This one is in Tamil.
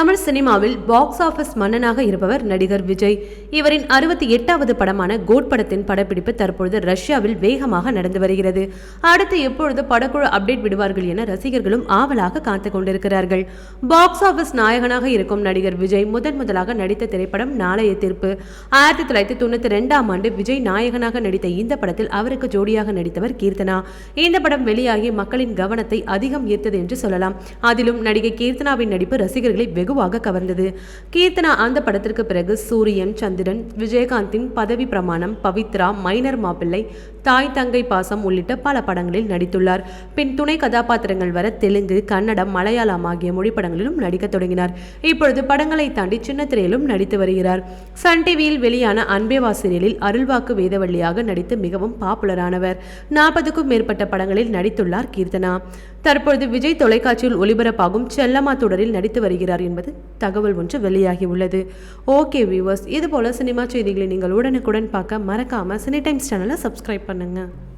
தமிழ் சினிமாவில் பாக்ஸ் ஆபீஸ் மன்னனாக இருப்பவர் நடிகர் விஜய். இவரின் அறுபத்தி எட்டாவது படமான கோட் படத்தின் படப்பிடிப்பு தற்பொழுது ரஷ்யாவில் வேகமாக நடந்து வருகிறது. அடுத்து எப்பொழுது படக்குழு அப்டேட் விடுவார்கள் என ரசிகர்களும் ஆவலாக காத்து கொண்டிருக்கிறார்கள். பாக்ஸ் ஆபீஸ் நாயகனாக இருக்கும் நடிகர் விஜய் முதன் முதலாக நடித்த திரைப்படம் நாளைய தீர்ப்பு. ஆயிரத்தி தொள்ளாயிரத்தி தொண்ணூத்தி ரெண்டாம் ஆண்டு விஜய் நாயகனாக நடித்த இந்த படத்தில் அவருக்கு ஜோடியாக நடித்தவர் கீர்த்தனா. இந்த படம் வெளியாகி மக்களின் கவனத்தை அதிகம் ஈர்த்தது என்று சொல்லலாம். அதிலும் நடிகை கீர்த்தனாவின் நடிப்பு ரசிகர்களை வெகுவாக கவர்ந்தது. கீர்த்தனா அந்த படத்திற்கு பிறகு சூரியன் சந்திரன் விஜயகாந்தின் பதவி பிரமாணம் பவித்ரா மைனர் மாப்பிள்ளை தாய் தங்கை பாசம் உள்ளிட்ட பல படங்களில் நடித்துள்ளார். பின் துணை கதாபாத்திரங்கள் வர தெலுங்கு கன்னடம் மலையாளம் ஆகிய மொழி படங்களிலும் நடிக்க தொடங்கினார். இப்பொழுது படங்களை தாண்டி சின்ன திரையிலும் நடித்து வருகிறார். சன் டிவியில் வெளியான அன்பேவா சீரியலில் அருள்வாக்கு வேதவள்ளியாக நடித்து மிகவும் பாப்புலரானவர். நாற்பதுக்கும் மேற்பட்ட படங்களில் நடித்துள்ளார் கீர்த்தனா. தற்பொழுது விஜய் தொலைக்காட்சியில் ஒளிபரப்பாகும் செல்லம்மா தொடரில் நடித்து வருகிறார் என்பது தகவல் ஒன்று வெளியாகி உள்ளது ஓகே வியூவர்ஸ் இதுபோல சினிமா செய்திகளை நீங்கள் உடனுக்குடன் பார்க்க மறக்காமல் சினி டைம்ஸ் சேனலை சப்ஸ்கிரைப் பண்ணுங்கள்